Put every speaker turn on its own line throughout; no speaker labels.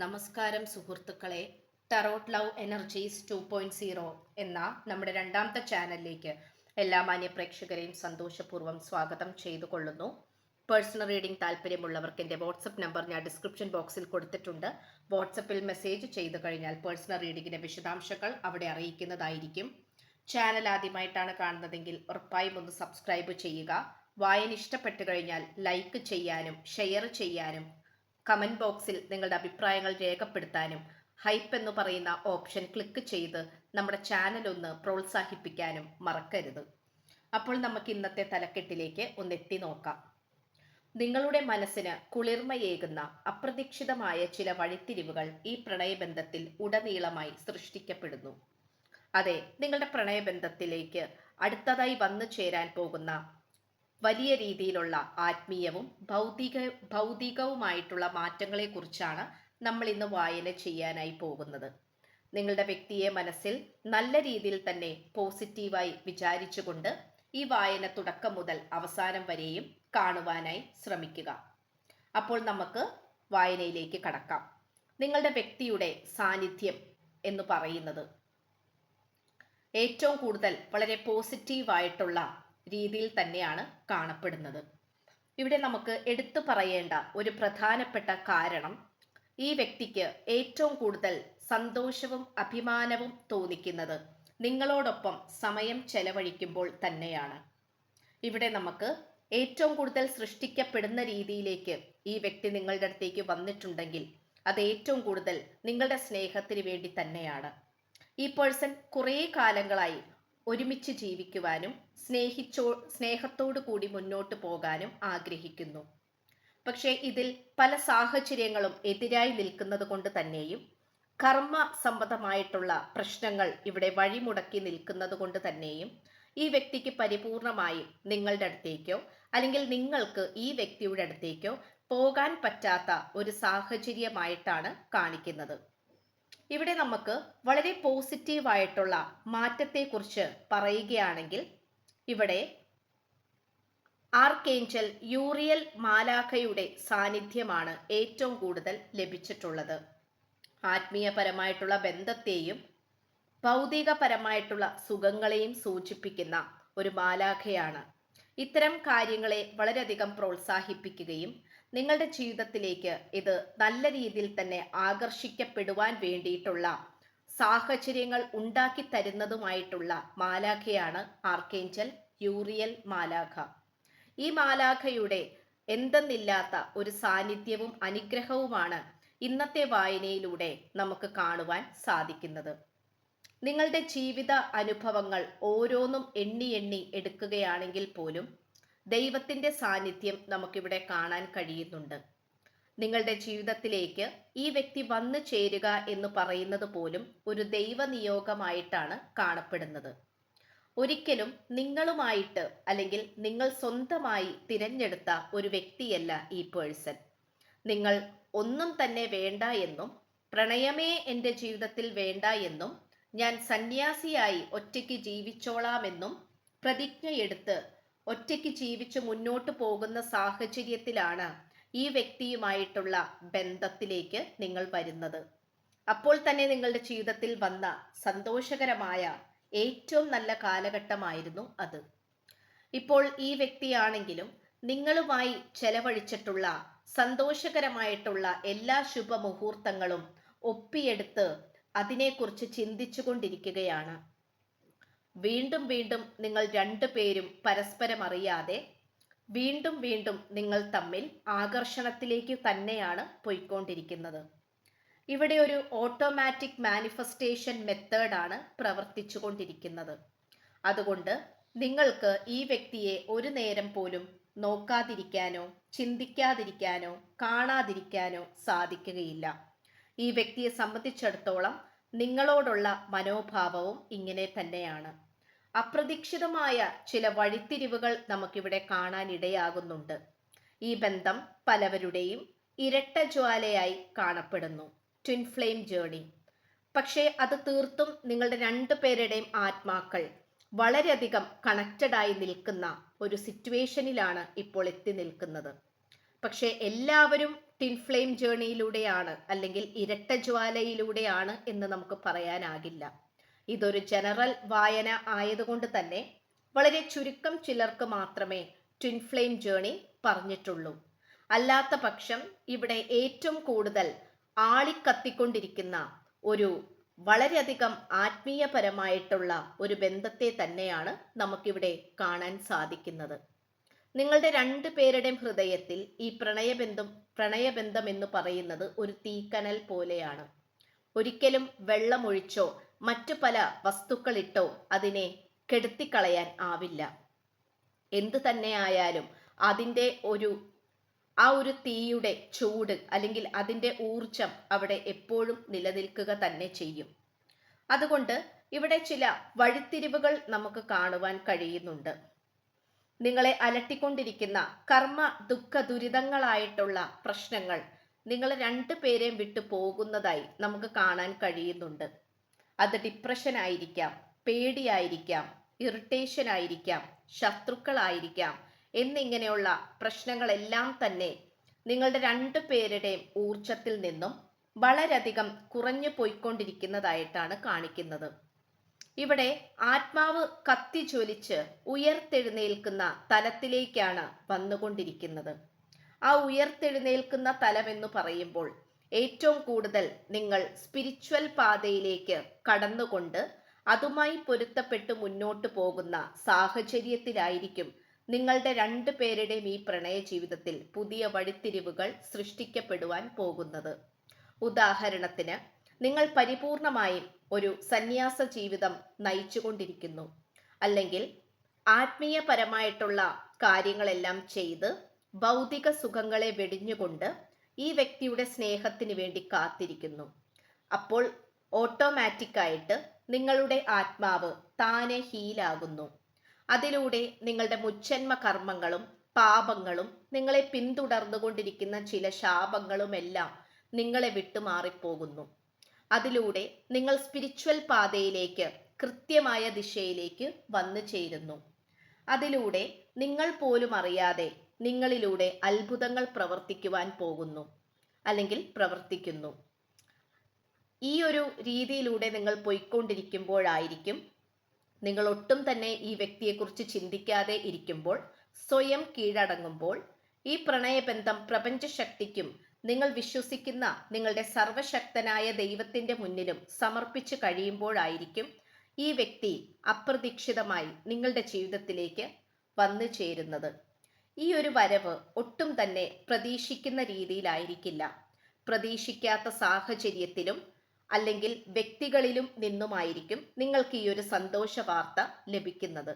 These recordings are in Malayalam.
നമസ്കാരം സുഹൃത്തുക്കളെ tarot love energies two point zero എന്ന നമ്മുടെ രണ്ടാമത്തെ ചാനലിലേക്ക് എല്ലാ മാന്യ പ്രേക്ഷകരെയും സന്തോഷപൂർവം സ്വാഗതം ചെയ്തു കൊള്ളുന്നു പേഴ്സണൽ റീഡിംഗ് താല്പര്യമുള്ളവർക്ക് എന്റെ വാട്സപ്പ് നമ്പർ ഞാൻ ഡിസ്ക്രിപ്ഷൻ ബോക്സിൽ കൊടുത്തിട്ടുണ്ട്. വാട്സപ്പിൽ മെസ്സേജ് ചെയ്തു കഴിഞ്ഞാൽ പേഴ്സണൽ റീഡിങ്ങിന്റെ വിശദാംശങ്ങൾ അവിടെ അറിയിക്കുന്നതായിരിക്കും. ചാനൽ ആദ്യമായിട്ടാണ് കാണുന്നതെങ്കിൽ ഉറപ്പായും ഒന്ന് സബ്സ്ക്രൈബ് ചെയ്യുക. വായന ഇഷ്ടപ്പെട്ടു കഴിഞ്ഞാൽ ലൈക്ക് ചെയ്യാനും ഷെയർ ചെയ്യാനും കമന്റ് ബോക്സിൽ നിങ്ങളുടെ അഭിപ്രായങ്ങൾ രേഖപ്പെടുത്താനും ഹൈപ്പ് എന്ന് പറയുന്ന ഓപ്ഷൻ ക്ലിക്ക് ചെയ്ത് നമ്മുടെ ചാനൽ ഒന്ന് പ്രോത്സാഹിപ്പിക്കാനും മറക്കരുത്. അപ്പോൾ നമുക്ക് ഇന്നത്തെ തലക്കെട്ടിലേക്ക് ഒന്ന് എത്തി നോക്കാം. നിങ്ങളുടെ മനസ്സിന് കുളിർമയേകുന്ന അപ്രതീക്ഷിതമായ ചില വഴിത്തിരിവുകൾ ഈ പ്രണയബന്ധത്തിൽ ഉടനീളമായി സൃഷ്ടിക്കപ്പെടുന്നു. അതെ നിങ്ങളുടെ പ്രണയബന്ധത്തിലേക്ക് അടുത്തതായി വന്നു ചേരാൻ പോകുന്ന വലിയ രീതിയിലുള്ള ആത്മീയവും ഭൗതിക ഭൗതികവുമായിട്ടുള്ള മാറ്റങ്ങളെക്കുറിച്ചാണ് നമ്മൾ ഇന്ന് വായന ചെയ്യാനായി പോകുന്നത്. നിങ്ങളുടെ വ്യക്തിയെ മനസ്സിൽ നല്ല രീതിയിൽ തന്നെ പോസിറ്റീവായി വിചാരിച്ചുകൊണ്ട് ഈ വായന തുടക്കം മുതൽ അവസാനം വരെയും കാണുവാനായി ശ്രമിക്കുക. അപ്പോൾ നമുക്ക് വായനയിലേക്ക് കടക്കാം. നിങ്ങളുടെ വ്യക്തിയുടെ സാന്നിധ്യം എന്ന് പറയുന്നത് ഏറ്റവും കൂടുതൽ വളരെ പോസിറ്റീവായിട്ടുള്ള രീതിയിൽ തന്നെയാണ് കാണപ്പെടുന്നത്. ഇവിടെ നമുക്ക് എടുത്തു പറയേണ്ട ഒരു പ്രധാനപ്പെട്ട കാരണം ഈ വ്യക്തിക്ക് ഏറ്റവും കൂടുതൽ സന്തോഷവും അഭിമാനവും തോന്നിക്കുന്നത് നിങ്ങളോടൊപ്പം സമയം ചെലവഴിക്കുമ്പോൾ തന്നെയാണ്. ഇവിടെ നമുക്ക് ഏറ്റവും കൂടുതൽ സൃഷ്ടിക്കപ്പെടുന്ന രീതിയിലേക്ക് ഈ വ്യക്തി നിങ്ങളുടെ അടുത്തേക്ക് വന്നിട്ടുണ്ടെങ്കിൽ അത് ഏറ്റവും കൂടുതൽ നിങ്ങളുടെ സ്നേഹത്തിന് വേണ്ടി തന്നെയാണ്. ഈ പേഴ്സൺ കുറേ കാലങ്ങളായി ഒരുമിച്ച് ജീവിക്കുവാനും സ്നേഹിച്ചോ സ്നേഹത്തോടു കൂടി മുന്നോട്ട് പോകാനും ആഗ്രഹിക്കുന്നു. പക്ഷേ ഇതിൽ പല സാഹചര്യങ്ങളും എതിരായി നിൽക്കുന്നത് കൊണ്ട് തന്നെയും കർമ്മ സംബന്ധമായിട്ടുള്ള പ്രശ്നങ്ങൾ ഇവിടെ വഴിമുടക്കി നിൽക്കുന്നത് കൊണ്ട് തന്നെയും ഈ വ്യക്തിക്ക് പരിപൂർണമായും നിങ്ങളുടെ അടുത്തേക്കോ അല്ലെങ്കിൽ നിങ്ങൾക്ക് ഈ വ്യക്തിയുടെ അടുത്തേക്കോ പോകാൻ പറ്റാത്ത ഒരു സാഹചര്യമായിട്ടാണ് കാണിക്കുന്നത്. ഇവിടെ നമുക്ക് വളരെ പോസിറ്റീവായിട്ടുള്ള മാറ്റത്തെക്കുറിച്ച് പറയുകയാണെങ്കിൽ ഇവിടെ ആർക്കേഞ്ചൽ യൂറിയൽ മാലാഖയുടെ സാന്നിധ്യമാണ് ഏറ്റവും കൂടുതൽ ലഭിച്ചിട്ടുള്ളത്. ആത്മീയപരമായിട്ടുള്ള ബന്ധത്തെയും ഭൗതികപരമായിട്ടുള്ള സുഖങ്ങളെയും സൂചിപ്പിക്കുന്ന ഒരു മാലാഖയാണ്. ഇത്തരം കാര്യങ്ങളെ വളരെയധികം പ്രോത്സാഹിപ്പിക്കുകയും നിങ്ങളുടെ ജീവിതത്തിലേക്ക് ഇത് നല്ല രീതിയിൽ തന്നെ ആകർഷിക്കപ്പെടുവാൻ വേണ്ടിയിട്ടുള്ള സാഹചര്യങ്ങൾ ഉണ്ടാക്കി തരുന്നതുമായിട്ടുള്ള മാലാഖയാണ് ആർക്കേഞ്ചൽ യൂറിയൽ മാലാഖ. ഈ മാലാഖയുടെ എന്തെന്നില്ലാത്ത ഒരു സാന്നിധ്യവും അനുഗ്രഹവുമാണ് ഇന്നത്തെ വായനയിലൂടെ നമുക്ക് കാണുവാൻ സാധിക്കുന്നത്. നിങ്ങളുടെ ജീവിത അനുഭവങ്ങൾ ഓരോന്നും എണ്ണി എണ്ണി എടുക്കുകയാണെങ്കിൽ പോലും ദൈവത്തിന്റെ സാന്നിധ്യം നമുക്കിവിടെ കാണാൻ കഴിയുന്നുണ്ട്. നിങ്ങളുടെ ജീവിതത്തിലേക്ക് ഈ വ്യക്തി വന്നു ചേരുക എന്ന് പറയുന്നത് പോലും ഒരു ദൈവനിയോഗമായിട്ടാണ് കാണപ്പെടുന്നത്. ഒരിക്കലും നിങ്ങളുമായിട്ട് അല്ലെങ്കിൽ നിങ്ങൾ സ്വന്തമായി തിരഞ്ഞെടുത്ത ഒരു വ്യക്തിയല്ല ഈ പേഴ്സൺ. നിങ്ങൾ ഒന്നും തന്നെ വേണ്ട എന്നും പ്രണയമേ എന്റെ ജീവിതത്തിൽ വേണ്ട എന്നും ഞാൻ സന്യാസിയായി ഒറ്റയ്ക്ക് ജീവിച്ചോളാമെന്നും പ്രതിജ്ഞയെടുത്ത് ഒറ്റയ്ക്ക് ജീവിച്ച് മുന്നോട്ട് പോകുന്ന സാഹചര്യത്തിലാണ് ഈ വ്യക്തിയുമായിട്ടുള്ള ബന്ധത്തിലേക്ക് നിങ്ങൾ വരുന്നത്. അപ്പോൾ തന്നെ നിങ്ങളുടെ ജീവിതത്തിൽ വന്ന സന്തോഷകരമായ ഏറ്റവും നല്ല കാലഘട്ടമായിരുന്നു അത്. ഇപ്പോൾ ഈ വ്യക്തിയാണെങ്കിലും നിങ്ങളുമായി ചെലവഴിച്ചിട്ടുള്ള സന്തോഷകരമായിട്ടുള്ള എല്ലാ ശുഭമുഹൂർത്തങ്ങളും ഒപ്പിയെടുത്ത് അതിനെക്കുറിച്ച് ചിന്തിച്ചു കൊണ്ടിരിക്കുകയാണ് വീണ്ടും വീണ്ടും നിങ്ങൾ രണ്ടു പേരും പരസ്പരം അറിയാതെ വീണ്ടും വീണ്ടും നിങ്ങൾ തമ്മിൽ ആകർഷണത്തിലേക്ക് തന്നെയാണ് പോയിക്കൊണ്ടിരിക്കുന്നത്. ഇവിടെ ഒരു ഓട്ടോമാറ്റിക് മാനിഫെസ്റ്റേഷൻ മെത്തേഡാണ് പ്രവർത്തിച്ചു കൊണ്ടിരിക്കുന്നത് അതുകൊണ്ട് നിങ്ങൾക്ക് ഈ വ്യക്തിയെ ഒരു നേരം പോലും നോക്കാതിരിക്കാനോ ചിന്തിക്കാതിരിക്കാനോ കാണാതിരിക്കാനോ സാധിക്കുകയില്ല. ഈ വ്യക്തിയെ സംബന്ധിച്ചിടത്തോളം നിങ്ങളോടുള്ള മനോഭാവവും ഇങ്ങനെ തന്നെയാണ്. അപ്രതീക്ഷിതമായ ചില വഴിത്തിരിവുകൾ നമുക്കിവിടെ കാണാൻ ഇടയാകുന്നുണ്ട് ഈ ബന്ധം പലവരുടെയും ഇരട്ട ജ്വാലയായി കാണപ്പെടുന്നു. ട്വിൻ ഫ്ലെയിം ജേണി പക്ഷേ അത് തീർത്തും നിങ്ങളുടെ രണ്ടു പേരുടെയും ആത്മാക്കൾ വളരെയധികം കണക്റ്റഡായി നിൽക്കുന്ന ഒരു സിറ്റുവേഷനിലാണ് ഇപ്പോൾ എത്തി നിൽക്കുന്നത്. പക്ഷേ എല്ലാവരും ടിൻ ഫ്ലെയിം ജേണിയിലൂടെയാണ് അല്ലെങ്കിൽ ഇരട്ട ജ്വാലയിലൂടെയാണ് എന്ന് നമുക്ക് പറയാനാകില്ല. ഇതൊരു ജനറൽ വായന ആയതുകൊണ്ട് തന്നെ വളരെ ചുരുക്കം ചിലർക്ക് മാത്രമേ ട്വിൻ ഫ്ലെയിം ജേണി പറഞ്ഞിട്ടുള്ളൂ. അല്ലാത്ത പക്ഷം ഇവിടെ ഏറ്റവും കൂടുതൽ ആളിക്കത്തിക്കൊണ്ടിരിക്കുന്ന ഒരു വളരെയധികം ആത്മീയപരമായിട്ടുള്ള ഒരു ബന്ധത്തെ തന്നെയാണ് നമുക്കിവിടെ കാണാൻ സാധിക്കുന്നത്. നിങ്ങളുടെ രണ്ടു പേരുടെയും ഹൃദയത്തിൽ ഈ പ്രണയബന്ധം പ്രണയബന്ധം എന്ന് പറയുന്നത് ഒരു തീക്കനൽ പോലെയാണ്. ഒരിക്കലും വെള്ളമൊഴിച്ചോ മറ്റു പല വസ്തുക്കളിട്ടോ അതിനെ കെടുത്തിക്കളയാൻ ആവില്ല. എന്തു തന്നെയായാലും അതിന്റെ ഒരു ആ ഒരു തീയുടെ ചൂട് അല്ലെങ്കിൽ അതിന്റെ ഊർജം അവിടെ എപ്പോഴും നിലനിൽക്കുക തന്നെ ചെയ്യും. അതുകൊണ്ട് ഇവിടെ ചില വഴിത്തിരിവുകൾ നമുക്ക് കാണുവാൻ കഴിയുന്നുണ്ട്. നിങ്ങളെ അലട്ടിക്കൊണ്ടിരിക്കുന്ന കർമ്മ ദുഃഖ ദുരിതങ്ങളായിട്ടുള്ള പ്രശ്നങ്ങൾ നിങ്ങൾ രണ്ടു പേരെയും വിട്ടു പോകുന്നതായി നമുക്ക് കാണാൻ കഴിയുന്നുണ്ട്. അത് ഡിപ്രഷൻ ആയിരിക്കാം പേടിയായിരിക്കാം ഇറിറ്റേഷൻ ആയിരിക്കാം ശത്രുക്കളായിരിക്കാം എന്നിങ്ങനെയുള്ള പ്രശ്നങ്ങളെല്ലാം തന്നെ നിങ്ങളുടെ രണ്ടു പേരുടെയും ഊർജത്തിൽ നിന്നും വളരെയധികം കുറഞ്ഞു പോയിക്കൊണ്ടിരിക്കുന്നതായിട്ടാണ് കാണിക്കുന്നത്. ഇവിടെ ആത്മാവ് കത്തി ജ്വലിച്ച് ഉയർത്തെഴുന്നേൽക്കുന്ന തലത്തിലേക്കാണ് വന്നുകൊണ്ടിരിക്കുന്നത്. ആ ഉയർത്തെഴുന്നേൽക്കുന്ന തലമെന്ന് പറയുമ്പോൾ ഏറ്റവും കൂടുതൽ നിങ്ങൾ സ്പിരിച്വൽ പാതയിലേക്ക് കടന്നുകൊണ്ട് അതുമായി പൊരുത്തപ്പെട്ട് മുന്നോട്ട് പോകുന്ന സാഹചര്യത്തിലായിരിക്കും നിങ്ങളുടെ രണ്ടു പേരുടെയും ഈ പ്രണയ ജീവിതത്തിൽ പുതിയ വഴിത്തിരിവുകൾ സൃഷ്ടിക്കപ്പെടുവാൻ പോകുന്നത്. ഉദാഹരണത്തിന് നിങ്ങൾ പരിപൂർണമായും ഒരു സന്യാസ ജീവിതം നയിച്ചുകൊണ്ടിരിക്കുന്നു. അല്ലെങ്കിൽ ആത്മീയപരമായിട്ടുള്ള കാര്യങ്ങളെല്ലാം ചെയ്ത് ഭൗതിക സുഖങ്ങളെ വെടിഞ്ഞുകൊണ്ട് ഈ വ്യക്തിയുടെ സ്നേഹത്തിന് വേണ്ടി കാത്തിരിക്കുന്നു. അപ്പോൾ ഓട്ടോമാറ്റിക്കായിട്ട് നിങ്ങളുടെ ആത്മാവ് താനെ ഹീലാകുന്നു. അതിലൂടെ നിങ്ങളുടെ മുച്ചന്മ കർമ്മങ്ങളും പാപങ്ങളും നിങ്ങളെ പിന്തുടർന്നുകൊണ്ടിരിക്കുന്ന ചില ശാപങ്ങളുമെല്ലാം നിങ്ങളെ വിട്ടുമാറിപ്പോകുന്നു അതിലൂടെ നിങ്ങൾ സ്പിരിച്വൽ പാതയിലേക്ക് കൃത്യമായ ദിശയിലേക്ക് വന്നു ചേരുന്നു. അതിലൂടെ നിങ്ങൾ പോലും അറിയാതെ നിങ്ങളിലൂടെ അത്ഭുതങ്ങൾ പ്രവർത്തിക്കുവാൻ പോകുന്നു അല്ലെങ്കിൽ പ്രവർത്തിക്കുന്നു. ഈ ഒരു രീതിയിലൂടെ നിങ്ങൾ പോയിക്കൊണ്ടിരിക്കുമ്പോഴായിരിക്കും നിങ്ങൾ ഒട്ടും തന്നെ ഈ വ്യക്തിയെക്കുറിച്ച് ചിന്തിക്കാതെ ഇരിക്കുമ്പോൾ സ്വയം കീഴടങ്ങുമ്പോൾ ഈ പ്രണയബന്ധം പ്രപഞ്ചശക്തിക്കും നിങ്ങൾ വിശ്വസിക്കുന്ന നിങ്ങളുടെ സർവശക്തനായ ദൈവത്തിന്റെ മുന്നിലും സമർപ്പിച്ചു കഴിയുമ്പോഴായിരിക്കും ഈ വ്യക്തി അപ്രതീക്ഷിതമായി നിങ്ങളുടെ ജീവിതത്തിലേക്ക് വന്നു ചേരുന്നത്. ഈ ഒരു വരവ് ഒട്ടും തന്നെ പ്രതീക്ഷിക്കുന്ന രീതിയിലായിരിക്കില്ല. പ്രതീക്ഷിക്കാത്ത സാഹചര്യത്തിലും അല്ലെങ്കിൽ വ്യക്തികളിലും നിന്നുമായിരിക്കും നിങ്ങൾക്ക് ഈ ഒരു സന്തോഷ വാർത്ത ലഭിക്കുന്നത്.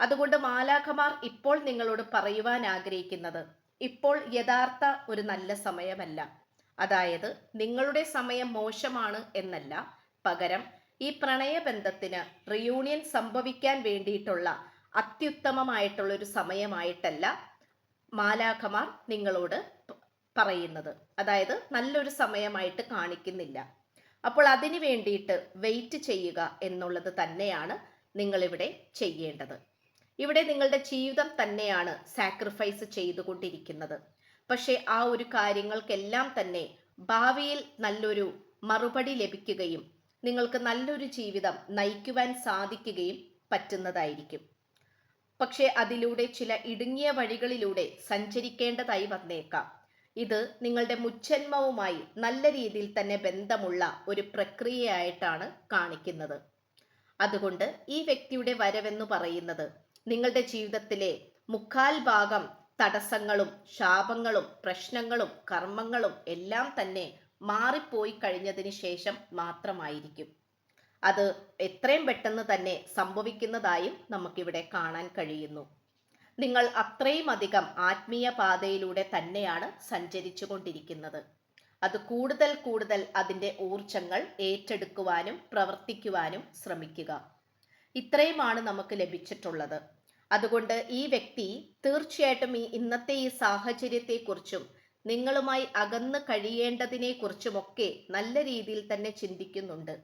അതുകൊണ്ട് മാലാഖമാർ ഇപ്പോൾ നിങ്ങളോട് പറയുവാൻ ആഗ്രഹിക്കുന്നത് ഇപ്പോൾ യഥാർത്ഥ ഒരു നല്ല സമയമല്ല. അതായത് നിങ്ങളുടെ സമയം മോശമാണ് എന്നല്ല പകരം ഈ പ്രണയബന്ധത്തിന് റിയൂണിയൻ സംഭവിക്കാൻ വേണ്ടിയിട്ടുള്ള അത്യുത്തമമായിട്ടുള്ള ഒരു സമയമായിട്ടല്ല മാലാഖമാർ നിങ്ങളോട് പറയുന്നത്. അതായത് നല്ലൊരു സമയമായിട്ട് കാണിക്കുന്നില്ല. അപ്പോൾ അതിനു വേണ്ടിയിട്ട് വെയിറ്റ് ചെയ്യുക എന്നുള്ളത് തന്നെയാണ് നിങ്ങളിവിടെ ചെയ്യേണ്ടത്. ഇവിടെ നിങ്ങളുടെ ജീവിതം തന്നെയാണ് സാക്രിഫൈസ് ചെയ്തുകൊണ്ടിരിക്കുന്നത്. പക്ഷേ ആ ഒരു കാര്യങ്ങൾക്കെല്ലാം തന്നെ ഭാവിയിൽ നല്ലൊരു മറുപടി ലഭിക്കുകയും നിങ്ങൾക്ക് നല്ലൊരു ജീവിതം നയിക്കുവാൻ സാധിക്കുകയും പറ്റുന്നതായിരിക്കും. പക്ഷേ അതിലൂടെ ചില ഇടുങ്ങിയ വഴികളിലൂടെ സഞ്ചരിക്കേണ്ടതായി വന്നേക്കാം. ഇത് നിങ്ങളുടെ മുച്ചന്മവുമായി നല്ല രീതിയിൽ തന്നെ ബന്ധമുള്ള ഒരു പ്രക്രിയയായിട്ടാണ് കാണിക്കുന്നത്. അതുകൊണ്ട് ഈ വ്യക്തിയുടെ വരവെന്ന് പറയുന്നത് നിങ്ങളുടെ ജീവിതത്തിലെ മുക്കാൽ ഭാഗം തടസ്സങ്ങളും ശാപങ്ങളും പ്രശ്നങ്ങളും കർമ്മങ്ങളും എല്ലാം തന്നെ മാറിപ്പോയി കഴിഞ്ഞതിന് ശേഷം മാത്രമായിരിക്കും. അത് എത്രയും പെട്ടെന്ന് തന്നെ സംഭവിക്കുന്നതായും നമുക്കിവിടെ കാണാൻ കഴിയുന്നു. നിങ്ങൾ അത്രയും അധികം ആത്മീയ പാതയിലൂടെ തന്നെയാണ് സഞ്ചരിച്ചു കൊണ്ടിരിക്കുന്നത് അത് കൂടുതൽ കൂടുതൽ അതിന്റെ ഊർജങ്ങൾ ഏറ്റെടുക്കുവാനും പ്രവർത്തിക്കുവാനും ശ്രമിക്കുക. ഇത്രയുമാണ് നമുക്ക് ലഭിച്ചിട്ടുള്ളത്. അതുകൊണ്ട് ഈ വ്യക്തി തീർച്ചയായിട്ടും ഈ ഇന്നത്തെ ഈ സാഹചര്യത്തെക്കുറിച്ചും നിങ്ങളുമായി അകന്ന് കഴിയേണ്ടതിനെക്കുറിച്ചുമൊക്കെ നല്ല രീതിയിൽ തന്നെ ചിന്തിക്കുന്നുണ്ട്.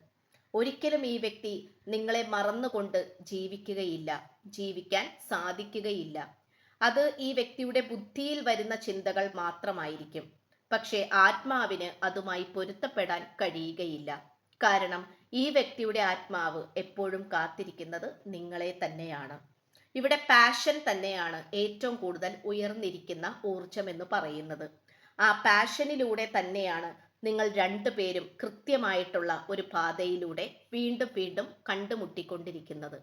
ഒരിക്കലും ഈ വ്യക്തി നിങ്ങളെ മറന്നുകൊണ്ട് ജീവിക്കുകയില്ല ജീവിക്കാൻ സാധിക്കുകയില്ല. അത് ഈ വ്യക്തിയുടെ ബുദ്ധിയിൽ വരുന്ന ചിന്തകൾ മാത്രമായിരിക്കും. പക്ഷേ ആത്മാവിന് അതുമായി പൊരുത്തപ്പെടാൻ കഴിയുകയില്ല. കാരണം ഈ വ്യക്തിയുടെ ആത്മാവ് എപ്പോഴും കാത്തിരിക്കുന്നത് നിങ്ങളെ തന്നെയാണ്. ഇവിടെ പാഷൻ തന്നെയാണ് ഏറ്റവും കൂടുതൽ ഉയർന്നിരിക്കുന്ന ഊർജം എന്ന് പറയുന്നത്. ആ പാഷനിലൂടെ തന്നെയാണ് നിങ്ങൾ രണ്ടുപേരും കൃത്യമായിട്ടുള്ള ഒരു പാതയിലൂടെ വീണ്ടും വീണ്ടും കണ്ടുമുട്ടിക്കൊണ്ടിരിക്കുന്നത്.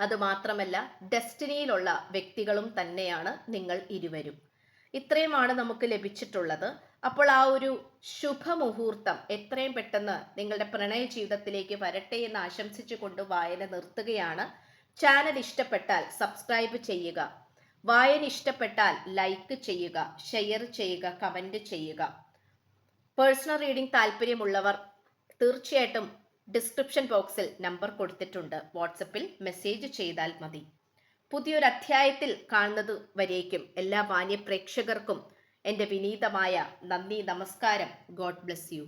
അതുമാത്രമല്ല ഡെസ്റ്റിനിയിലുള്ള വ്യക്തികളും തന്നെയാണ് നിങ്ങൾ ഇരുവരും. ഇത്രയുമാണ് നമുക്ക് ലഭിച്ചിട്ടുള്ളത്. അപ്പോൾ ആ ഒരു ശുഭമുഹൂർത്തം എത്രയും പെട്ടെന്ന് നിങ്ങളുടെ പ്രണയ ജീവിതത്തിലേക്ക് വരട്ടെ എന്ന് ആശംസിച്ചുകൊണ്ട് വായന നിർത്തുകയാണ്. ചാനൽ ഇഷ്ടപ്പെട്ടാൽ സബ്സ്ക്രൈബ് ചെയ്യുക. വായന ഇഷ്ടപ്പെട്ടാൽ ലൈക്ക് ചെയ്യുക ഷെയർ ചെയ്യുക കമന്റ് ചെയ്യുക. പേഴ്സണൽ റീഡിംഗ് താല്പര്യമുള്ളവർ തീർച്ചയായിട്ടും ഡിസ്ക്രിപ്ഷൻ ബോക്സിൽ നമ്പർ കൊടുത്തിട്ടുണ്ട്. വാട്സപ്പിൽ മെസ്സേജ് ചെയ്താൽ മതി. പുതിയൊരു അധ്യായത്തിൽ കാണുന്നത് വരേക്കും എല്ലാ മാന്യ പ്രേക്ഷകർക്കും എന്റെ വിനീതമായ നന്ദി നമസ്കാരം. God bless you.